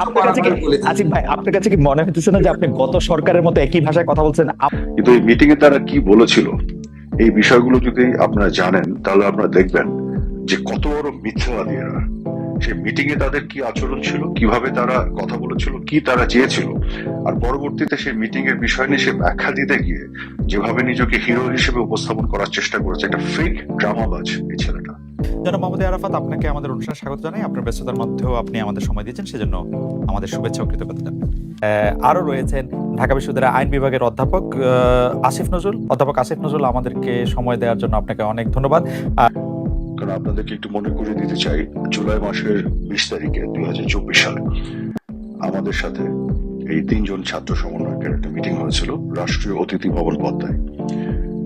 আপনার কাছে কি আসিফ ভাই আপনার কাছে কি মনে হইতেছে না যে আপনি গত সরকারের মতো একই ভাষায় কথা বলছেন? কিন্তু এই মিটিং এ তারা কি বলেছিল? এই বিষয়গুলো যদি আপনারা জানেন তাহলে আপনারা দেখবেন যে কত বড় মিথ্যাবাদী এরা। সেই মিটিং এ তাদের কি আচরণ ছিল কীভাবে তারা কথা বলেছিল কি তারা চেয়েছিল। আর পরবর্তীতে সেই মিটিং এর বিষয় নিয়ে সে ব্যাখ্যা দিতে গিয়ে যেভাবে নিজেকে হিরো হিসেবে উপস্থাপন করার চেষ্টা করেছে একটা ফেক ড্রামাবাজ এই ছেলেটা। জনাব মোহাম্মদ আরাফাত আপনাকে আমাদের অনুষ্ঠানে স্বাগত জানাই। আপনার ব্যস্ততার মধ্যেও আপনি আমাদের সময় দিয়েছেন সেজন্য আমাদের শুভেচ্ছা ও কৃতজ্ঞতা। জানাই। আহ, আরও রয়েছেন ঢাকা বিশ্ববিদ্যালয়ের আইন বিভাগের অধ্যাপক আসিফ নজরুল। অধ্যাপক আসিফ নজরুল আমাদেরকে সময় দেওয়ার জন্য আপনাকে অনেক ধন্যবাদ। কারণ আপনাদেরকে একটু মনে করিয়ে দিতে চাই জুলাই মাসের বিশ তারিখে দুই হাজার চব্বিশ সালে। আমাদের সাথে এই তিনজন ছাত্র সমন্বয়কের একটা মিটিং হয়েছিল রাষ্ট্রীয় অতিথি ভবন পদ্মায়।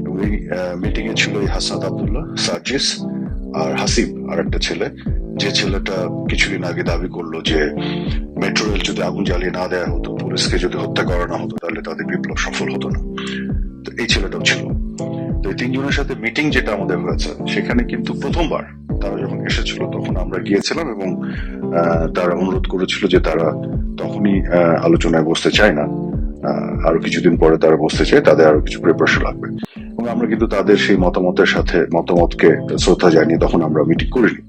এবং এই মিটিং এ ছিল হাসাদ আবদুল্লাহ সার্জিস আর হাসিব আর একটা ছেলে। যে ছেলেটা কিছুদিন আগে দাবি করল যে, মেট্রো রেল যদি আগুন জ্বালিয়ে না দেওয়া হতো, পুলিশকে যদি হত্যা করা না হতো, তাহলে তাদের বিপ্লব সফল হতো না। তো এই ছেলেটাও ছিল। তো এই তিনজনের সাথে মিটিং যেটা আমাদের হয়েছে, সেখানে কিন্তু প্রথমবার তারা যখন এসেছিল, তখন আমরা গিয়েছিলাম এবং তারা অনুরোধ করেছিল যে তারা তখনই আলোচনায় বসতে চায় না। আরও কিছুদিন পরে তারা বসতে চায়, তাদের আরও কিছু প্রিপারেশন লাগবে। আমরা কিন্তু তাদের সেই মতামতের সাথে, মতামতকে শ্রদ্ধা জানিয়ে তখন আমরা মিটিং করিনি।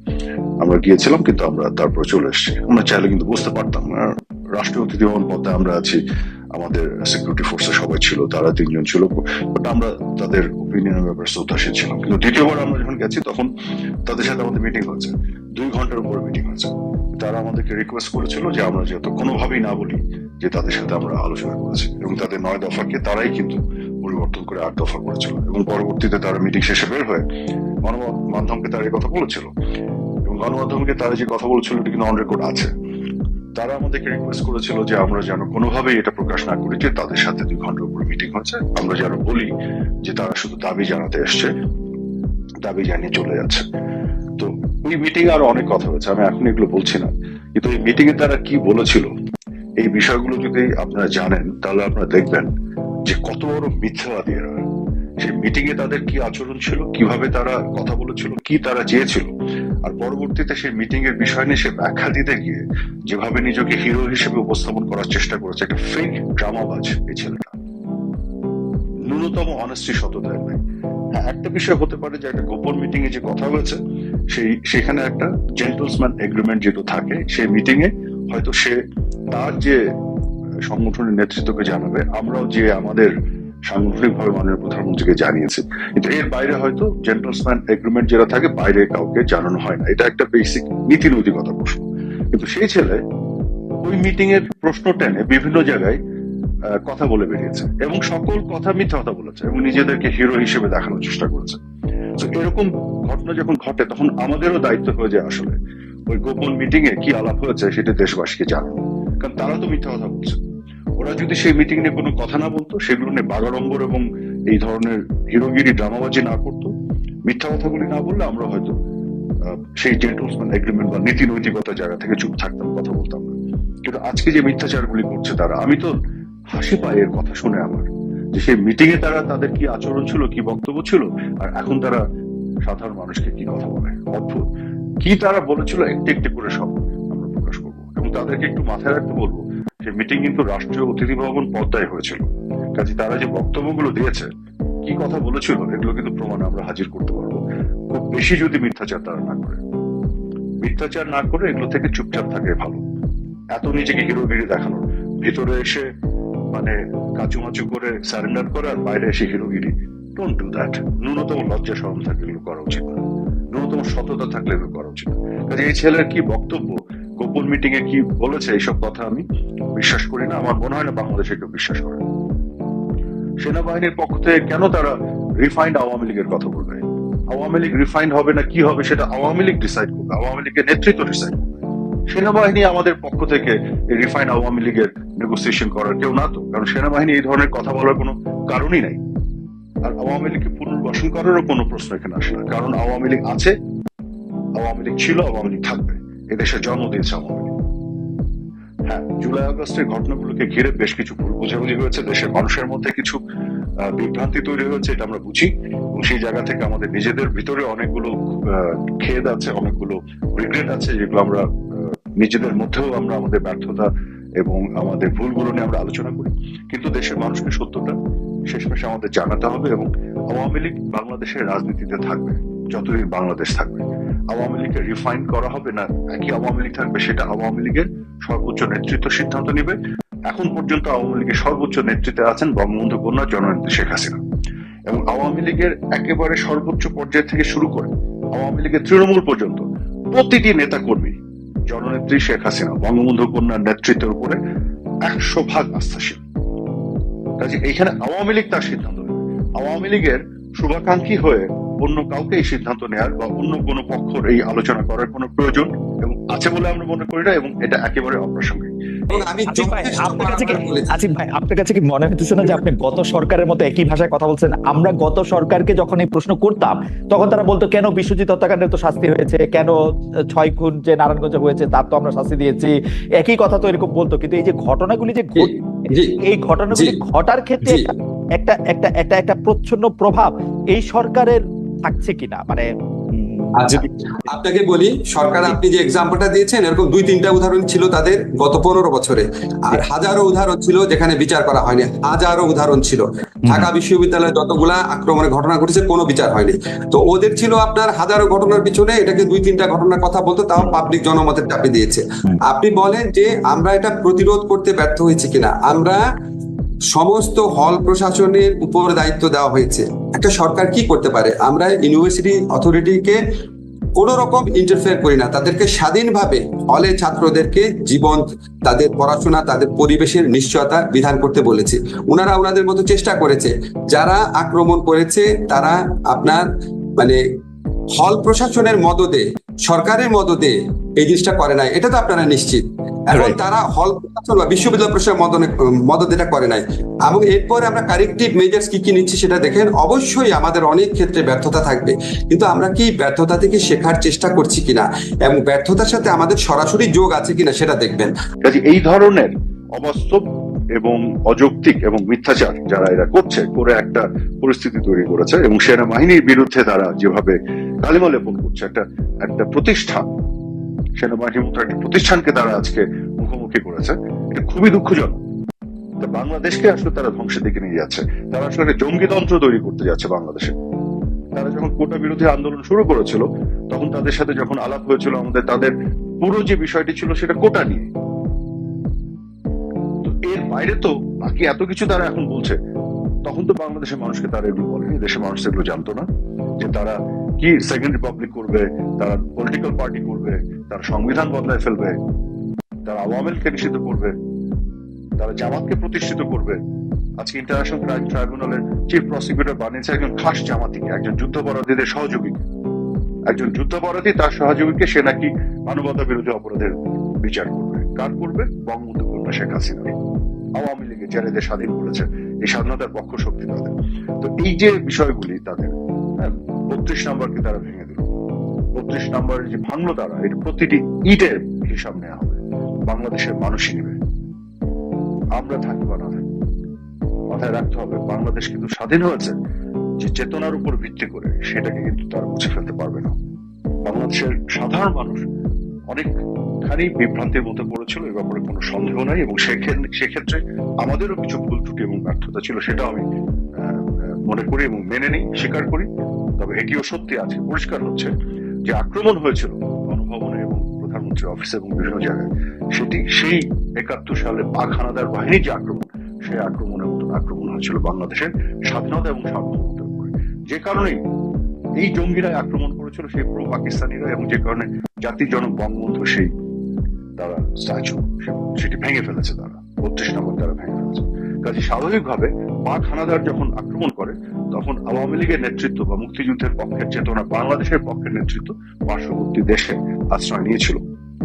আমরা গিয়েছিলাম কিন্তু আমরা তারপর চলে এসেছি। আমরা চাইলে কিন্তু বুঝতে পারতাম রাষ্ট্রীয় অতিথি ভবন পথে আমরা আছি, আমাদের সিকিউরিটি ফোর্সে সবাই ছিল, তারা তিনজন ছিল বাট আমরা তাদের ওপিনিয়নের ব্যাপারে শ্রদ্ধাশীল ছিলাম। কিন্তু দ্বিতীয়বার আমরা যখন গেছি, তখন তাদের সাথে আমাদের মিটিং হয়েছে। দুই ঘণ্টার উপরে মিটিং হয়েছে। তারা আমাদেরকে রিকোয়েস্ট করেছিল যে আমরা যেহেতু কোনোভাবেই না বলি যে তাদের সাথে আমরা আলোচনা করেছি। এবং তাদের নয় দফাকে তারাই কিন্তু পরিবর্তন করে আট দফা করেছিল এবং পরবর্তীতে তারা মিটিং শেষে বের হয়ে গণমাধ্যমকে তারা এই কথা বলেছিল। এবং গণমাধ্যমকে তারা যে কথা বলেছিল, এটা কিন্তু অন রেকর্ড আছে। তারা আমাদেরকে রিকোয়েস্ট করেছিল যে আমরা যেন কোনোভাবেই এটা প্রকাশ না করি যে তাদের সাথে দুই ঘণ্টার উপর মিটিং হয়েছে। আমরা যেন বলি যে তারা শুধু দাবি জানাতে এসছে, দাবি জানিয়ে চলে যাচ্ছে। তো ওই মিটিং আরও অনেক কথা হয়েছে, আমি এখন এগুলো বলছি না। কিন্তু এই মিটিং এ তারা কি বলেছিল, এই বিষয়গুলো যদি আপনারা জানেন, তাহলে আপনারা দেখবেন যে কত বড় মিথ্যাবাদী এরা। সেই মিটিং এ তাদের কি আচরণ ছিল, কীভাবে তারা কথা বলেছিল, কি তারা চেয়েছিল। আর পরবর্তীতে সেই মিটিং এর বিষয় নিয়ে সে ব্যাখ্যা দিতে গিয়ে যেভাবে নিজেকে হিরো হিসেবে উপস্থাপন করার চেষ্টা করেছে, একটা ফেক ড্রামাবাজ এই ছেলেটা। ন্যূনতম অনেস্টি সততায় নাই। হ্যাঁ একটা বিষয় হতে পারে যে একটা গোপন মিটিং এ যে কথা হয়েছে, সেই, সেখানে একটা জেন্টলসম্যান এগ্রিমেন্ট যেহেতু থাকে, সেই মিটিং এ হয়তো সে তার যে সংগঠনের নেতৃত্বকে জানাবে। আমরাও যে আমাদের সাংগঠনিক ভাবে মাননীয় প্রধানমন্ত্রীকে জানিয়েছি। কিন্তু এর বাইরে হয়তো জেন্টলসম্যান এগ্রিমেন্ট যেটা থাকে, বাইরে কাউকে জানানো হয় না। এটা একটা বেসিক নীতি নৈতিকতা প্রশ্ন। কিন্তু সেই ছেলে ওই মিটিং এর প্রশ্ন টেনে বিভিন্ন জায়গায় কথা বলে বেরিয়েছে এবং সকল কথা মিথ্যা কথা বলেছে এবং নিজেদেরকে হিরো হিসেবে দেখানোর চেষ্টা করেছে। এরকম ঘটনা যখন ঘটে, তখন আমাদেরও দায়িত্ব হয়ে যায় আসলে। ওই গোপন মিটিং এ কি আলাপ হয়েছে সেটা দেশবাসীকে জানানো। কারণ তারা তো মিথ্যা কথা বলছে। ওরা যদি সেই মিটিং নিয়ে কোনো কথা না বলতো, সেগুলো নিয়ে বাগাড়ম্বর এবং এই ধরনের হিরোগিরি, ড্রামাবাজি না করতো। মিথ্যা কথাগুলি না বললে আমরা হয়তো সেই জেন্টলসম্যান এগ্রিমেন্ট বা নীতি নৈতিকতার জায়গা থেকে চুপ থাকতাম, কথা বলতাম না। কিন্তু আজকে যে মিথ্যাচারগুলি করছে তারা, আমি তো হাসি পাই এর কথা শুনে আমার, যে সেই মিটিং এ তারা তাদের কি আচরণ ছিল, কি বক্তব্য ছিল, আর এখন তারা সাধারণ মানুষকে কি কথা বলে? অদ্ভুত। কি তারা বলেছিল, একটু একটু করে সব আমরা প্রকাশ করব। এবং তাদেরকে একটু মাথায় রাখতে বলব মিটিং কিন্তু রাষ্ট্রীয় অতিথি ভবন পদ্মায় হয়েছিল। কাজে তারা যে বক্তব্যগুলো দিয়েছে, কি কথা বলেছিল, এগুলো কিন্তু প্রমাণ আমরা হাজির করতে পারব। খুব বেশি যদি মিথ্যাচার তারা না করে। মিথ্যাচার না করে এগুলো থেকে চুপচাপ থাকে ভালো। এত নিজেকে হিরোগিরি দেখানোর ভিতরে এসে মানে কাচুমাচু করে সারেন্ডার করে আর বাইরে এসে হিরোগিরি ডোন্ট ডু দ্যাট ন্যূনতম লজ্জা শরম থাকলে এগুলো করা উচিত না। ন্যূনতম সততা থাকলে এগুলো করা উচিত কাজে এই ছেলের কি বক্তব্য? গোপন মিটিং এ কি বলেছে এইসব কথা আমি? বিশ্বাস করি না, আমার মনে হয় না বাংলাদেশে কেউ বিশ্বাস করে সেনাবাহিনীর পক্ষ থেকে কেন তারা রিফাইন্ড আওয়ামী লীগের কথা বলবে? আওয়ামী লীগ রিফাইন্ড হবে না, কি হবে সেটা আওয়ামী লীগ ডিসাইড করবে, আওয়ামী লীগের নেতৃত্ব ডিসাইড করবে। সেনাবাহিনী আমাদের পক্ষ থেকে রিফাইন্ড আওয়ামী লীগের নেগোসিয়েশন করার কেউ না তো, কারণ সেনাবাহিনী এই ধরনের কথা বলার কোনো কারণই নাই। আর আওয়ামী লীগকে পুনর্বাসন করারও কোনো প্রশ্ন এখানে আসে না, কারণ আওয়ামী লীগ আছে, আওয়ামী লীগ ছিল, আওয়ামী লীগ থাকবে, এদেশে জন্ম দিয়েছে আওয়ামী হ্যাঁ জুলাই আগস্টের ঘটনাগুলোকে ঘিরে বেশ কিছু ভুল বোঝাবুঝি হয়েছে। দেশের মানুষের মধ্যে কিছু বিভ্রান্তি তৈরি হয়েছে, এটা আমরা বুঝি। এবং সেই জায়গা থেকে আমাদের নিজেদের ভিতরে অনেকগুলো খেদ আছে, অনেকগুলো রিগ্রেট আছে, যেগুলো আমরা নিজেদের মধ্যেও আমরা আমাদের ব্যর্থতা এবং আমাদের ভুলগুলো নিয়ে আমরা আলোচনা করি। কিন্তু দেশের মানুষকে সত্যটা শেষমেশ আমাদের জানাতে হবে এবং আওয়ামী লীগ বাংলাদেশের রাজনীতিতে থাকবে, যতদিন বাংলাদেশ থাকবে। আওয়ামী লীগকে রিফাইন করা হবে না, একই আওয়ামী লীগ থাকবে, সেটা আওয়ামী লীগের সর্বোচ্চ নেতৃত্ব সিদ্ধান্ত নেবে। এখন পর্যন্ত আওয়ামী লীগের সর্বোচ্চ নেতৃত্বে আছেন বঙ্গবন্ধু কন্যা জননেত্রী শেখ হাসিনা। এবং আওয়ামী লীগের একেবারে সর্বোচ্চ পর্যায় থেকে শুরু করে আওয়ামী লীগের তৃণমূল পর্যন্ত প্রতিটি নেতা কর্মী জননেত্রী শেখ হাসিনা, বঙ্গবন্ধু কন্যার নেতৃত্বের উপরে একশো ভাগ আস্থাশীল। কাজে এখানে আওয়ামী লীগ তার সিদ্ধান্ত নেবে। আওয়ামী লীগের শুভাকাঙ্ক্ষী হয়ে অন্য কাউকে এই সিদ্ধান্ত নেওয়ার বা অন্য কোনো পক্ষর এই আলোচনা করার কোনো প্রয়োজন এবং আছে বলে আমরা মনে করি না এবং এটা একেবারে অপ্রাসঙ্গিক। এবং আমি আসিফ ভাই যথেষ্ট আপনার কাছে কি বারবার বলেছি। আসিফ ভাই আপনার কাছে কি মনে হইতেছে না যে আপনি গত সরকারের মতো একই ভাষায় কথা বলছেন? আমরা গত সরকারকে যখন এই প্রশ্ন করতাম তখন তারা বলতো কেন বিশ্বজিৎ হত্যাকাণ্ডের তো শাস্তি হয়েছে? কেন ছয় খুন যে নারায়ণগঞ্জে হয়েছে তার তো আমরা শাস্তি দিয়েছি? একই কথা তো এরকম বলতো। কিন্তু এই যে ঘটনাগুলি যে ঘট- এই ঘটনাগুলি ঘটার ক্ষেত্রে একটা একটা একটা একটা প্রচ্ছন্ন প্রভাব এই সরকারের থাকছে কিনা? মানে আচ্ছা আপনাকে বলি সরকার আপনি যে এক্সাম্পলটা দিয়েছেন এরকম দুই তিনটা উদাহরণ ছিল তাদের গত পনেরো বছরে। আর হাজারো উদাহরণ ছিল যেখানে বিচার করা হয়নি। হাজারো উদাহরণ ছিল। ঢাকা বিশ্ববিদ্যালয়ে যতগুলা আক্রমণের ঘটনা ঘটেছে কোনো বিচার হয়নি। তো ওদের ছিল আপনার হাজারো ঘটনার পিছনে এটাকে দুই তিনটা ঘটনার কথা বলতো তাও পাবলিক জনমতের চাপে দিয়েছে। আপনি বলেন যে আমরা এটা প্রতিরোধ করতে ব্যর্থ হয়েছি কিনা? আমরা সমস্ত হল প্রশাসনের উপর দায়িত্ব দেওয়া হয়েছে। একটা সরকার কি করতে পারে? আমরা ইউনিভার্সিটি অথরিটিকে কোন রকম ইন্টারফেয়ার করি না। তাদেরকে স্বাধীনভাবে হলে ছাত্রদেরকে জীবন, তাদের পড়াশোনা, তাদের পরিবেশের নিশ্চয়তা বিধান করতে বলেছে। ওনারা ওনাদের মতো চেষ্টা করেছে। যারা আক্রমণ করেছে, তারা আপনার মানে হল প্রশাসনের মদদে, সরকারের মদদে এই জিনিসটা করে নাই। এটা তো আপনারা নিশ্চিত। Right. তারা হল প্রশাসন বা বিশ্ববিদ্যালয় প্রশাসনের মদত এটা করে নাই। এবং এরপরে আমরা কারেক্টিভ মেজার্স কি কি নিচ্ছি সেটা দেখেন অবশ্যই আমাদের অনেক ক্ষেত্রে ব্যর্থতা থাকবে। কিন্তু আমরা কি ব্যর্থতা থেকে শেখার চেষ্টা করছি কিনা? এবং ব্যর্থতার সাথে আমাদের সরাসরি যোগ আছে কিনা সেটা দেখবেন। এই ধরনের অবাস্তব এবং অযৌক্তিক এবং মিথ্যাচার যারা এরা করছে করে একটা পরিস্থিতি তৈরি করেছে এবং সেনাবাহিনীর বিরুদ্ধে তারা যেভাবে কালিমা লেপন করছে একটা একটা প্রতিষ্ঠান সেনাবাহিনীর মতো একটা প্রতিষ্ঠানকে তারা আজকে মুখোমুখি করেছে। এটা খুবই দুঃখজনক। বাংলাদেশকে আসলে তারা ধ্বংসের দিকে নিয়ে যাচ্ছে। তারা আসলে একটা জঙ্গিতন্ত্র তৈরি করতে যাচ্ছে বাংলাদেশে। তারা যখন কোটা বিরোধী আন্দোলন শুরু করেছিল, তখন তাদের সাথে যখন আলাপ হয়েছিল, আমাদের তাদের পুরো যে বিষয়টি ছিল সেটা কোটা নিয়ে। তো এর বাইরে তো বাকি এত কিছু তারা এখন বলছে। তখন তো বাংলাদেশের মানুষকে তারা এগুলো বলেনি। দেশের মানুষ এগুলো জানতো না যে তারা কি সেকেন্ড রিপাবলিক করবে, তারা পলিটিক্যাল পার্টি করবে, তারা সংবিধান বদলায় ফেলবে, তারা আওয়ামী লীগকে নিষিদ্ধ করবে, তারা জামাতকে প্রতিষ্ঠিত করবে। আজকে ইন্টারন্যাশনাল ক্রাইম ট্রাইব্যুনালের চিফ প্রসিকিউটর বানিয়েছে একজন খাস জামাতিকে, একজন যুদ্ধাপরাধীদের সহযোগীকে একজন যুদ্ধাপরাধী, তার সহযোগীকে সে নাকি মানবতা বিরোধী অপরাধের বিচার করবে, কার করবে? বঙ্গবন্ধু কন্যা শেখ হাসিনা আওয়ামী লীগের যারা এদের স্বাধীন করেছে, এই স্বাধীনতার পক্ষ শক্তি তাদের। তো এই যে বিষয়গুলি তাদের বত্রিশ নাম্বারকে তারা ভেঙে দিল। বত্রিশ নাম্বার যে ভাঙলো তারা, এর প্রতিটি ইটের হিসাব নেওয়া হবে। বাংলাদেশের মানুষই নেবে। আমরা থাকি বা না। থাকি মাথায় রাখতে হবে, বাংলাদেশ কিন্তু স্বাধীন হয়েছে। যে চেতনার উপর ভিত্তি করে সেটাকে কিন্তু তারা মুছে ফেলতে পারবে না। বাংলাদেশের সাধারণ মানুষ অনেকখানি বিভ্রান্তির মধ্যে পড়েছিল, এ ব্যাপারে কোনো সন্দেহ নাই এবং সেক্ষেত্রে আমাদেরও কিছু ভুল ত্রুটি এবং ব্যর্থতা ছিল সেটা আমি মনে করি এবং মেনে নিই, স্বীকার করি। তবে এটিও সত্যি আছে। পরিষ্কার হচ্ছে যে আক্রমণ হয়েছিল গণভবনে এবং প্রধানমন্ত্রীর অফিসে এবং বিভিন্ন জায়গায়। সেটি সেই একাত্তর সালে পাক হানাদার বাহিনীর যে আক্রমণ, সেই আক্রমণের মতন আক্রমণ হয়েছিল বাংলাদেশের স্বাধীনতা এবং সার্বভৌমত্বের উপরে যে কারণেই এই জঙ্গিরা আক্রমণ করেছিল, সেই প্রো পাকিস্তানিরা এবং যে কারণে জাতির জনক বঙ্গবন্ধু সেই তারা স্ট্যাচু সেটি ভেঙে ফেলেছে তারা বত্রিশ নম্বর তারা ভেঙে ফেলেছে। কাজে স্বাভাবিকভাবে পাক হানাদার যখন আক্রমণ করে, তখন আওয়ামী লীগের নেতৃত্ব বা মুক্তিযুদ্ধের পক্ষের চেতনা, বাংলাদেশের পক্ষের নেতৃত্ব পার্শ্ববর্তী দেশে আশ্রয় নিয়েছিল,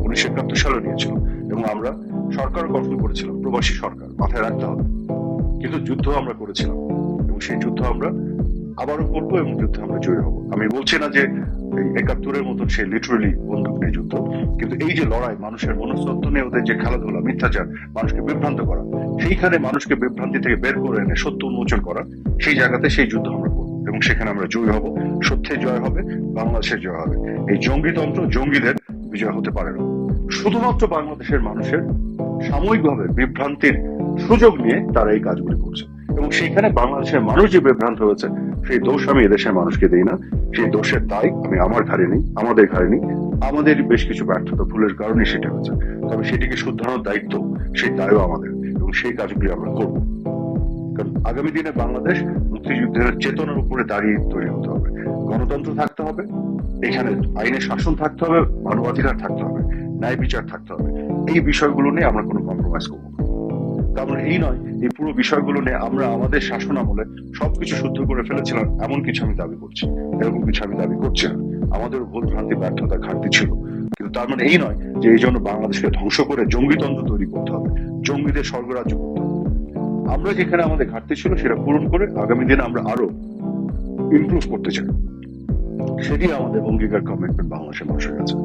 উনিশশো একাত্তর সালে নিয়েছিল এবং আমরা সরকার গঠন করেছিলাম, প্রবাসী সরকার, মাথায় রাখতে হবে। কিন্তু যুদ্ধ আমরা করেছিলাম এবং সেই যুদ্ধ আমরা আবারও করব এবং যুদ্ধে আমরা জয়ী হব। আমি বলছি না যে একাত্তরের মতন সে লিটারালি বন্দুক নিয়ে যুদ্ধ, কিন্তু এই যে লড়াই, মানুষের মনস্তত্ব নিয়ে ওদের যে খেলাধুলা, মিথ্যাচার, মানুষকে বিভ্রান্ত করা, সেইখানে মানুষকে বিভ্রান্তি থেকে বের করে এনে সত্য উন্মোচন করা, সেই জায়গাতে সেই যুদ্ধ আমরা করব এবং সেখানে আমরা জয়ী হব। সত্যের জয় হবে, বাংলাদেশের জয় হবে। এই জঙ্গিতন্ত্র জঙ্গিদের বিজয় হতে পারে না। শুধুমাত্র বাংলাদেশের মানুষের সাময়িকভাবে বিভ্রান্তির সুযোগ নিয়ে তারা এই কাজগুলি করছে এবং সেখানে বাংলাদেশের মানুষ যে বিভ্রান্ত হয়েছে সেই দোষ আমি এদেশের মানুষকে দিই না। সেই দোষের দায় আমি আমার ঘাড়ে নেই, আমাদের ঘাড়ে নেই। আমাদের বেশ কিছু ব্যর্থতা ভুলের কারণে সেটা হয়েছে। তবে সেটিকে শুধরানোর দায়িত্ব, সেই দায়ও আমাদের। এবং সেই কাজগুলি আমরা করব। কারণ আগামী দিনে বাংলাদেশ মুক্তিযুদ্ধের চেতনার উপরে দাঁড়িয়ে তৈরি হতে হবে। গণতন্ত্র থাকতে হবে, এখানে আইনের শাসন থাকতে হবে, মানবাধিকার থাকতে হবে, ন্যায় বিচার থাকতে হবে। এই বিষয়গুলো নিয়ে আমরা কোনো কম্প্রোমাইজ করব মানে এই নয়, এই পুরো বিষয়গুলো নিয়ে আমরা আমাদের শাসন আমলে সবকিছু শুদ্ধ করে ফেলেছিলাম, এমন কিছু আমি দাবি করছি। এরকম কিছু আমি দাবি করছি না। আমাদের ভুল ভ্রান্তি, ব্যর্থতা, ঘাটতি ছিল। কিন্তু তার মানে এই নয় যে এই জন্য বাংলাদেশকে ধ্বংস করে জঙ্গিতন্ত্র তৈরি করতে হবে, জঙ্গিদের স্বর্গরাজ্য করতে হবে। আমরা যেখানে আমাদের ঘাটতি ছিল সেটা পূরণ করে আগামী দিনে আমরা আরও ইমপ্রুভ করতে চাই। সেটি আমাদের অঙ্গীকার কমিটমেন্ট বাংলাদেশের মানুষের কাছে।